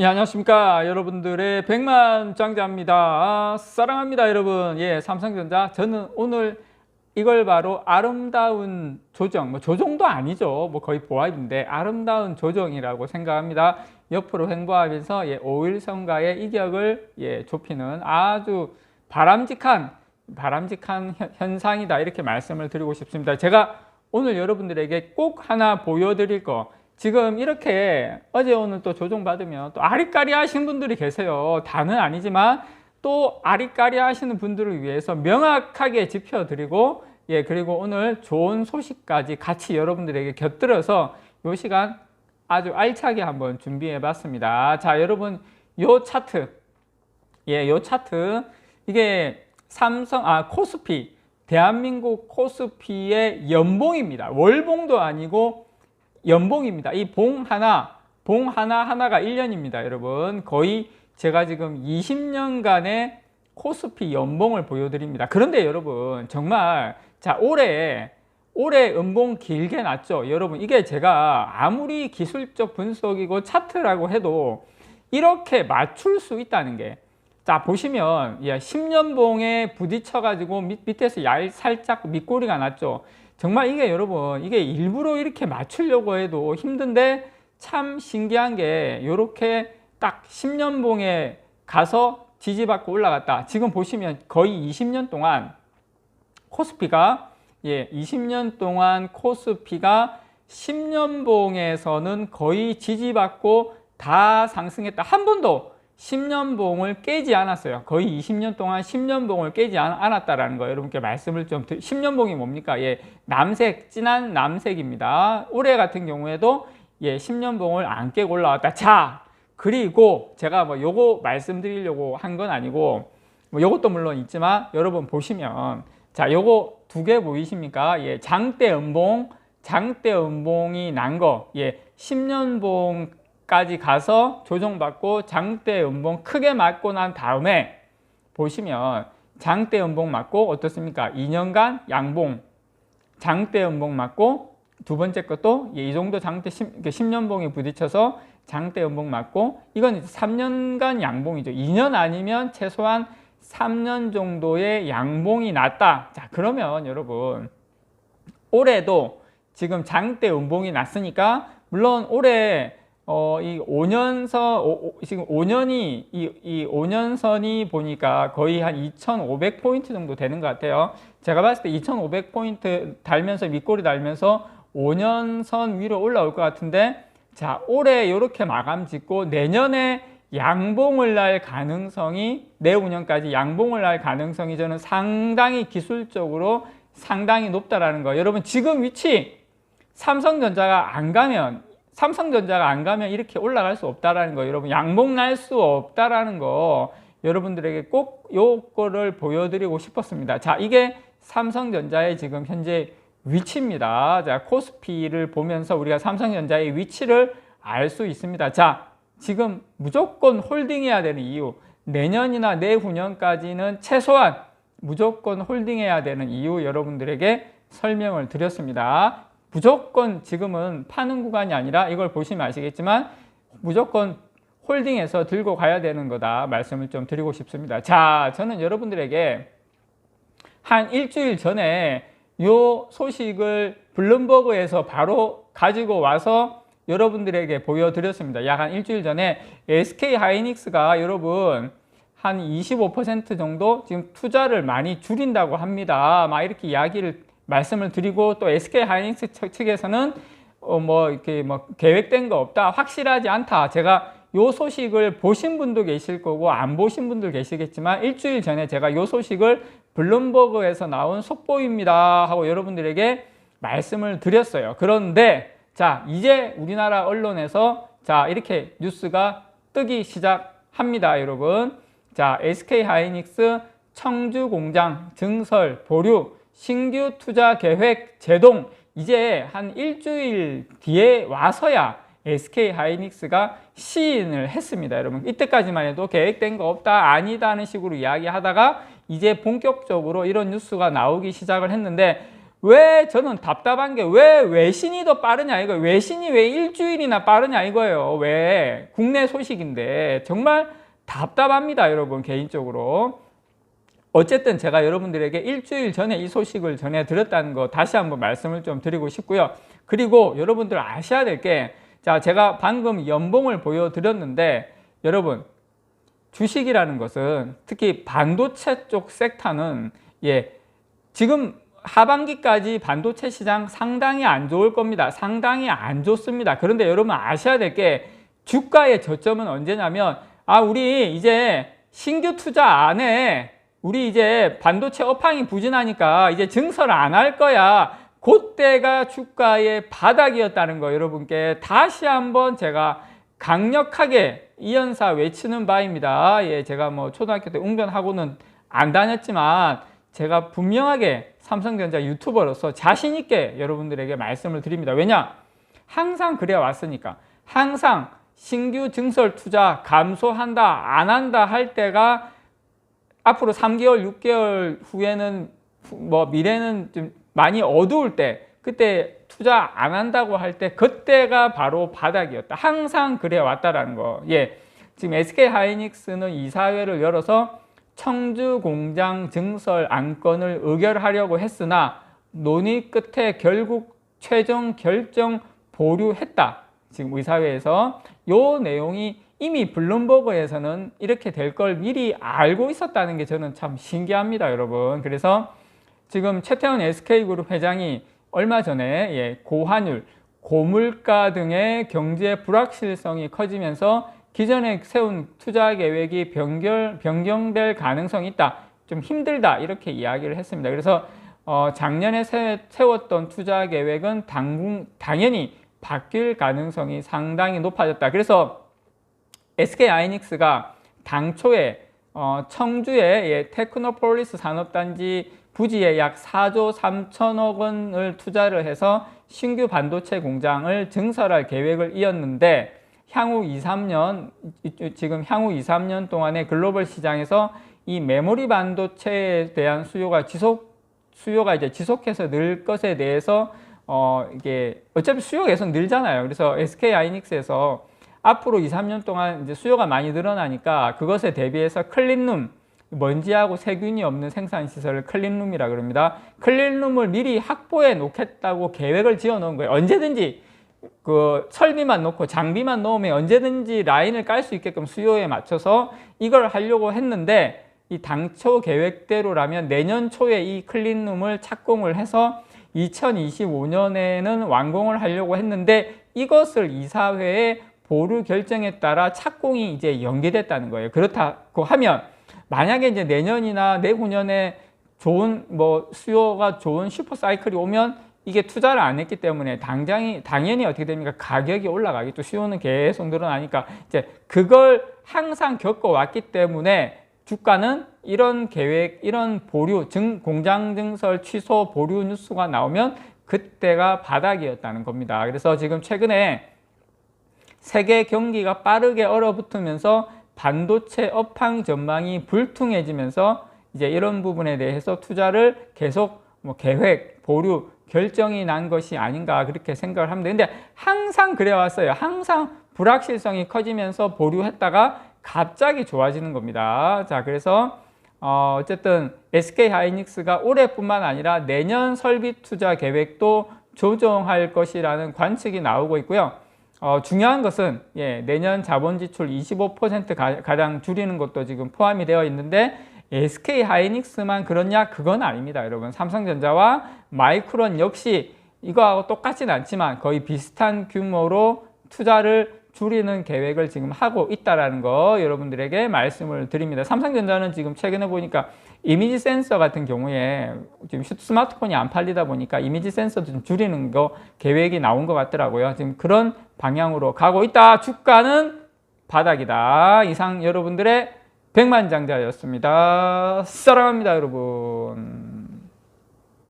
예, 안녕하십니까. 여러분들의 백만 장자입니다. 아, 사랑합니다, 여러분. 예, 삼성전자. 저는 오늘 이걸 바로 아름다운 조정, 뭐 조정도 아니죠. 뭐 거의 보합인데 아름다운 조정이라고 생각합니다. 옆으로 횡보하면서 예, 5일선과의 이격을 예, 좁히는 아주 바람직한 바람직한 현- 현상이다. 이렇게 말씀을 드리고 싶습니다. 제가 오늘 여러분들에게 꼭 하나 보여드릴 거. 지금 이렇게 어제 오늘 또 조정받으면 또 아리까리 하신 분들이 계세요. 다는 아니지만 또 아리까리 하시는 분들을 위해서 명확하게 짚어드리고 예 그리고 오늘 좋은 소식까지 같이 여러분들에게 곁들여서 이 시간 아주 알차게 한번 준비해 봤습니다. 자 여러분 요 차트 예, 요 차트 이게 삼성 아 코스피 대한민국 코스피의 연봉입니다. 월봉도 아니고 연봉입니다. 이 봉 하나, 봉 하나 하나가 1년입니다, 여러분. 거의 제가 지금 20년간의 코스피 연봉을 보여드립니다. 그런데 여러분, 정말, 자, 올해, 올해 연봉 길게 났죠? 여러분, 이게 제가 아무리 기술적 분석이고 차트라고 해도 이렇게 맞출 수 있다는 게, 자, 보시면, 예, 10년봉에 부딪혀가지고 밑, 밑에서 얇, 살짝 밑꼬리가 났죠? 정말 이게 여러분 이게 일부러 이렇게 맞추려고 해도 힘든데 참 신기한 게 이렇게 딱 10년봉에 가서 지지받고 올라갔다. 지금 보시면 거의 20년 동안 코스피가 예, 20년 동안 코스피가 10년봉에서는 거의 지지받고 다 상승했다. 한 번도 10년봉을 깨지 않았어요. 거의 20년 동안 10년봉을 깨지 않, 않았다라는 거 여러분께 말씀을 좀 드리, 10년봉이 뭡니까? 예, 남색, 진한 남색입니다. 올해 같은 경우에도 예, 10년봉을 안 깨고 올라왔다. 자, 그리고 제가 뭐 요거 말씀드리려고 한 건 아니고 뭐 요것도 물론 있지만 여러분 보시면 자, 요거 두 개 보이십니까? 예, 장대 음봉, 장대 음봉이 난 거. 예, 10년봉 까지 가서 조정받고 장대 음봉 크게 맞고 난 다음에 보시면 장대 음봉 맞고 어떻습니까? 2년간 양봉 장대 음봉 맞고 두 번째 것도 이 정도 장대 10, 10년봉이 부딪혀서 장대 음봉 맞고 이건 이제 3년간 양봉이죠. 2년 아니면 최소한 3년 정도의 양봉이 났다. 자, 그러면 여러분 올해도 지금 장대 음봉이 났으니까 물론 올해 어, 이 5년선, 오, 지금 5년이, 이, 이 5년선이 보니까 거의 한 2,500포인트 정도 되는 것 같아요. 제가 봤을 때 2,500포인트 달면서, 밑꼬리 달면서 5년선 위로 올라올 것 같은데, 자, 올해 이렇게 마감 짓고 내년에 양봉을 날 가능성이, 내후년까지 양봉을 날 가능성이 저는 상당히 기술적으로 상당히 높다라는 거. 여러분, 지금 위치, 삼성전자가 안 가면 삼성전자가 안 가면 이렇게 올라갈 수 없다라는 거 여러분 양봉 날 수 없다라는 거 여러분들에게 꼭 요거를 보여드리고 싶었습니다. 자 이게 삼성전자의 지금 현재 위치입니다. 자 코스피를 보면서 우리가 삼성전자의 위치를 알 수 있습니다. 자 지금 무조건 홀딩해야 되는 이유 내년이나 내후년까지는 최소한 무조건 홀딩해야 되는 이유 여러분들에게 설명을 드렸습니다. 무조건 지금은 파는 구간이 아니라 이걸 보시면 아시겠지만 무조건 홀딩해서 들고 가야 되는 거다 말씀을 좀 드리고 싶습니다. 자, 저는 여러분들에게 한 일주일 전에 요 소식을 블룸버그에서 바로 가지고 와서 여러분들에게 보여드렸습니다. 약 한 일주일 전에 SK 하이닉스가 여러분 한 25% 정도 지금 투자를 많이 줄인다고 합니다. 막 이렇게 이야기를 말씀을 드리고 또 SK 하이닉스 측에서는 어 뭐 이렇게 뭐 계획된 거 없다, 확실하지 않다. 제가 요 소식을 보신 분도 계실 거고 안 보신 분들 계시겠지만 일주일 전에 제가 요 소식을 블룸버그에서 나온 속보입니다 하고 여러분들에게 말씀을 드렸어요. 그런데 자 이제 우리나라 언론에서 자 이렇게 뉴스가 뜨기 시작합니다, 여러분. 자 SK 하이닉스 청주 공장 증설 보류 신규 투자 계획 제동 이제 한 일주일 뒤에 와서야 SK 하이닉스가 시인을 했습니다. 여러분 이때까지만 해도 계획된 거 없다 아니다는 식으로 이야기하다가 이제 본격적으로 이런 뉴스가 나오기 시작을 했는데 왜 저는 답답한 게 왜 외신이 더 빠르냐 이거 외신이 왜 일주일이나 빠르냐 이거예요. 왜 국내 소식인데 정말 답답합니다, 여러분 개인적으로. 어쨌든 제가 여러분들에게 일주일 전에 이 소식을 전해 드렸다는 거 다시 한번 말씀을 좀 드리고 싶고요. 그리고 여러분들 아셔야 될 게 자, 제가 방금 연봉을 보여드렸는데 여러분 주식이라는 것은 특히 반도체 쪽 섹터는 예, 지금 하반기까지 반도체 시장 상당히 안 좋을 겁니다. 상당히 안 좋습니다. 그런데 여러분 아셔야 될 게 주가의 저점은 언제냐면 아, 우리 이제 신규 투자 안 해. 우리 이제 반도체 업황이 부진하니까 이제 증설 안 할 거야. 그때가 주가의 바닥이었다는 거 여러분께 다시 한번 제가 강력하게 이연사 외치는 바입니다. 예, 제가 뭐 초등학교 때 웅변하고는 안 다녔지만 제가 분명하게 삼성전자 유튜버로서 자신 있게 여러분들에게 말씀을 드립니다. 왜냐? 항상 그래 왔으니까. 항상 신규 증설 투자 감소한다, 안 한다 할 때가 앞으로 3개월, 6개월 후에는 뭐 미래는 좀 많이 어두울 때 그때 투자 안 한다고 할 때 그때가 바로 바닥이었다. 항상 그래 왔다라는 거. 예. 지금 SK 하이닉스는 이사회를 열어서 청주 공장 증설 안건을 의결하려고 했으나 논의 끝에 결국 최종 결정 보류했다. 지금 의사회에서 요 내용이 이미 블룸버그에서는 이렇게 될 걸 미리 알고 있었다는 게 저는 참 신기합니다, 여러분. 그래서 지금 최태원 SK그룹 회장이 얼마 전에 예, 고환율, 고물가 등의 경제 불확실성이 커지면서 기존에 세운 투자 계획이 변결, 변경될 가능성이 있다. 좀 힘들다. 이렇게 이야기를 했습니다. 그래서 어, 작년에 세, 세웠던 투자 계획은 당, 당연히 바뀔 가능성이 상당히 높아졌다. 그래서 SK 하이닉스가 당초에 어, 청주의 예, 테크노폴리스 산업단지 부지에 약 4조 3천억 원을 투자를 해서 신규 반도체 공장을 증설할 계획을 이었는데 향후 2, 3년 지금 향후 2, 3년 동안의 글로벌 시장에서 이 메모리 반도체에 대한 수요가 지속 수요가 이제 지속해서 늘 것에 대해서 어 이게 어차피 수요가 계속 늘잖아요. 그래서 SK 하이닉스에서 앞으로 2, 3년 동안 이제 수요가 많이 늘어나니까 그것에 대비해서 클린룸 먼지하고 세균이 없는 생산 시설을 클린룸이라 그럽니다. 클린룸을 미리 확보해 놓겠다고 계획을 지어 놓은 거예요. 언제든지 그 설비만 놓고 장비만 넣으면 언제든지 라인을 깔 수 있게끔 수요에 맞춰서 이걸 하려고 했는데 이 당초 계획대로라면 내년 초에 이 클린룸을 착공을 해서 2025년에는 완공을 하려고 했는데 이것을 이사회의 보류 결정에 따라 착공이 이제 연기됐다는 거예요. 그렇다고 하면 만약에 이제 내년이나 내후년에 좋은 뭐 수요가 좋은 슈퍼 사이클이 오면 이게 투자를 안 했기 때문에 당장이 당연히 어떻게 됩니까? 가격이 올라가기 또 수요는 계속 늘어나니까 이제 그걸 항상 겪어왔기 때문에 주가는 이런 계획, 이런 보류, 증, 공장 증설 취소 보류 뉴스가 나오면 그때가 바닥이었다는 겁니다. 그래서 지금 최근에 세계 경기가 빠르게 얼어붙으면서 반도체 업황 전망이 불퉁해지면서 이제 이런 부분에 대해서 투자를 계속 뭐 계획, 보류, 결정이 난 것이 아닌가 그렇게 생각을 합니다. 근데 항상 그래 왔어요. 항상 불확실성이 커지면서 보류했다가 갑자기 좋아지는 겁니다. 자, 그래서 어, 어쨌든 SK 하이닉스가 올해뿐만 아니라 내년 설비 투자 계획도 조정할 것이라는 관측이 나오고 있고요. 어, 중요한 것은 예, 내년 자본 지출 25% 가, 가량 줄이는 것도 지금 포함이 되어 있는데 SK 하이닉스만 그렇냐? 그건 아닙니다, 여러분. 삼성전자와 마이크론 역시 이거하고 똑같진 않지만 거의 비슷한 규모로 투자를 줄이는 계획을 지금 하고 있다라는 거 여러분들에게 말씀을 드립니다. 삼성전자는 지금 최근에 보니까 이미지 센서 같은 경우에 지금 스마트폰이 안 팔리다 보니까 이미지 센서도 좀 줄이는 거 계획이 나온 것 같더라고요. 지금 그런 방향으로 가고 있다. 주가는 바닥이다. 이상 여러분들의 백만장자였습니다. 사랑합니다, 여러분.